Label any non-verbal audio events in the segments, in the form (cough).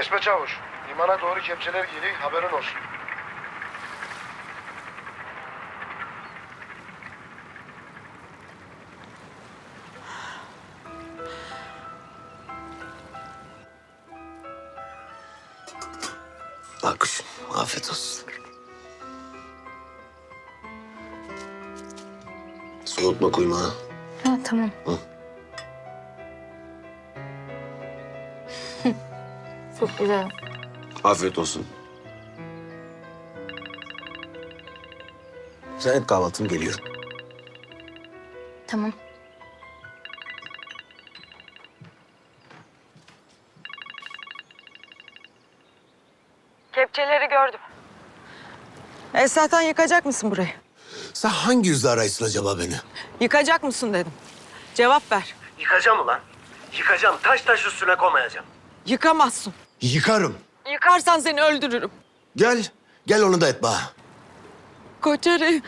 Esme Çavuş, limana doğru kepçeler geliyor, haberin olsun. Bak kuşum, afiyet olsun. Soğutma kuyma ha. Ha tamam. Çok güzel. Afiyet olsun. Sen et kahvaltım geliyorum. Tamam. Kepçeleri gördüm. Esra'dan yıkacak mısın burayı? Sen hangi yüzle arayısın acaba beni? Yıkacak mısın dedim. Cevap ver. Yıkacağım ulan. Yıkacağım. Taş taş üstüne koymayacağım. Yıkamazsın. Yıkarım. Yıkarsan seni öldürürüm. Gel, gel onu da et bana. Koçarı.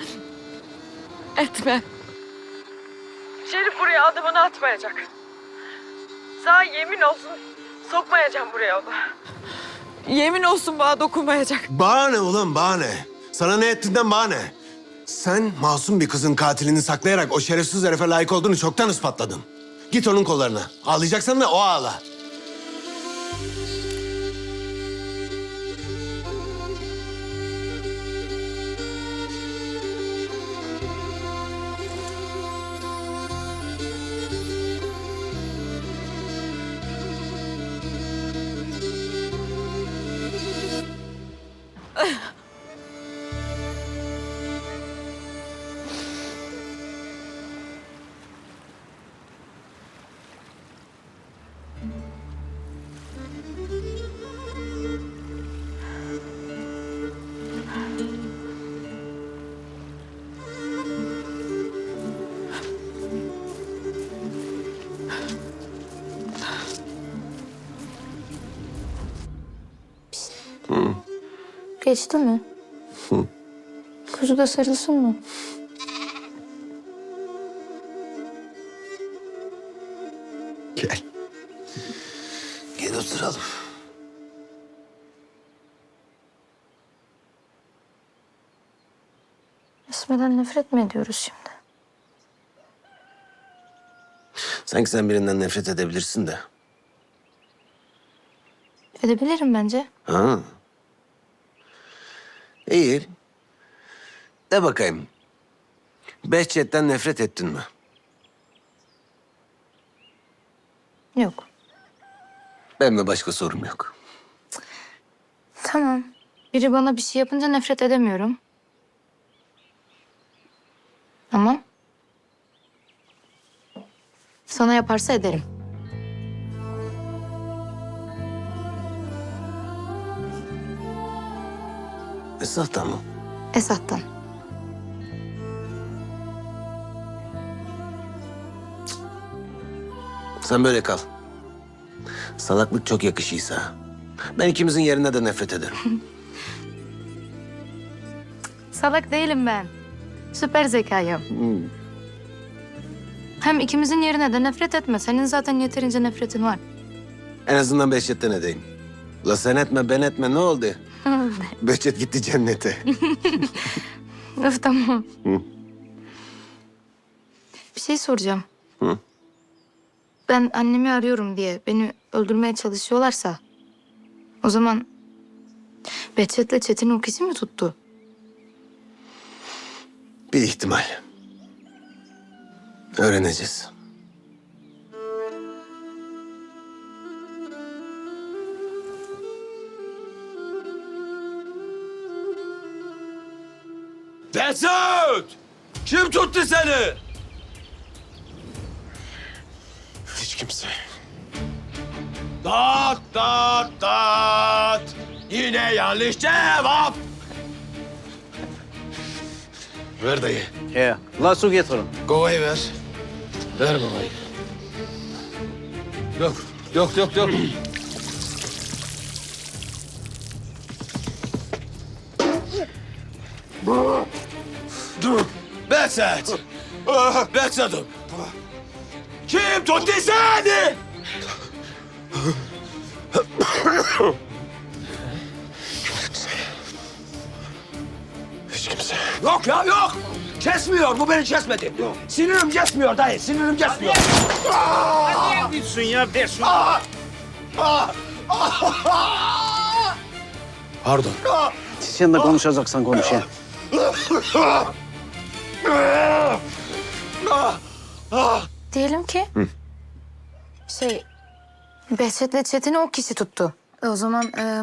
Etme. Şerif buraya adımını atmayacak. Sana yemin olsun sokmayacağım buraya onu. Yemin olsun bana dokunmayacak. Bana ne ulan bana ne? Sana ne ettiğinden bana ne? Sen masum bir kızın katilini saklayarak o şerefsiz herife layık olduğunu çoktan ispatladın. Git onun kollarına. Ağlayacaksan da o ağla. Geçti mi? Kuzu da sarılsın mı? Gel. Gel oturalım. Esme'den nefret mi ediyoruz şimdi? Sanki sen birinden nefret edebilirsin de. Edebilirim bence. Ha. İyi. De bakayım. Behçet'ten nefret ettin mi? Yok. Benim de başka sorum yok. Tamam. Biri bana bir şey yapınca nefret edemiyorum. Ama sana yaparsa ederim. Esat'tan mı? Esat'tan. Sen böyle kal. Salaklık çok yakışıysa. Ben ikimizin yerine de nefret ederim. (laughs) Salak değilim ben. Süper zekayım. Hem ikimizin yerine de nefret etme. Senin zaten yeterince nefretin var. en azından Behçet'ten edeyim. La sen etme ben etme ne oldu? Behçet gitti cennete. (laughs) Öf tamam. Hı. Bir şey soracağım. Hı. Ben annemi arıyorum diye beni öldürmeye çalışıyorlarsa... ...o zaman Behçet'le Çetin'in ukisi mi tuttu? Bir ihtimal. Öğreneceğiz. Mesut! Kim tuttu seni? Hiç kimse. Dat dat dat. Yine yanlış cevap. Ver dayı. He. La su getirin. Kovayı ver. Ver babayı. Yok, yok, yok, yok. Dur. Behzat. Behzat'ım. Kim tuttu seni? Hiç kimse. Yok ya yok. Kesmiyor. Bu beni kesmedi. Sinirim kesmiyor dayı. Sinirim kesmiyor. Gitsin ya ver şunu. Pardon. Sen de konuşacaksan konuş ya. Diyelim ki... Şey... Behçet'le Çetin'i o kişi tuttu. E, o zaman e,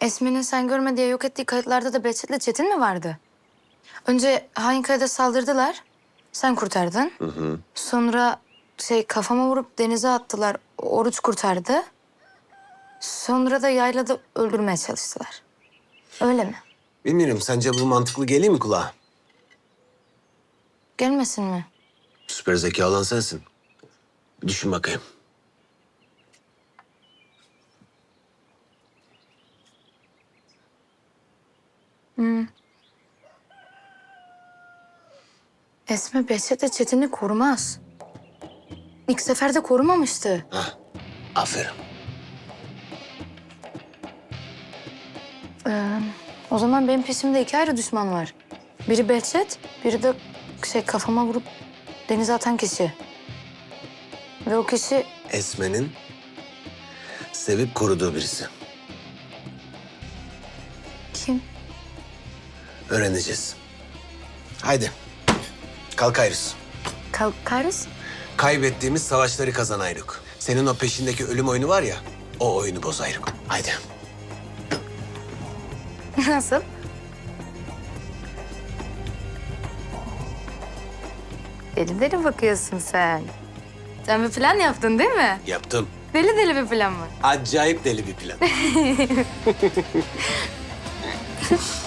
Esmi'nin sen görme diye yok ettiği kayıtlarda da Behçet'le Çetin mi vardı? Önce Hainkaya'da saldırdılar. Sen kurtardın. Sonra şey kafama vurup denize attılar. Oruç kurtardı. Sonra da yaylada öldürmeye çalıştılar. Öyle mi? Bilmiyorum. Sence bu mantıklı geliyor mi kulağa? Gelmesin mi? Süper zeka olan sensin. Bir düşün bakayım. Esme Behçet'le Çetin'i korumaz. İlk seferde korumamıştı. Aferin. Ee, o zaman benim peşimde iki ayrı düşman var. Biri Behçet, biri de şey kafama vurup denize atan kişi. Ve o kişi Esme'nin sevip koruduğu birisi. kim? Öğreneceğiz. Haydi. Kalkayız. Kalkarız. Kaybettiğimiz savaşları kazanaydık. Senin o peşindeki ölüm oyunu var ya, o oyunu bozaydık. Haydi. (laughs) Nasıl? Deli deli bakıyorsun sen. Sen bir plan yaptın değil mi? Yaptım. Deli deli bir plan mı? Acayip deli bir plan. (laughs)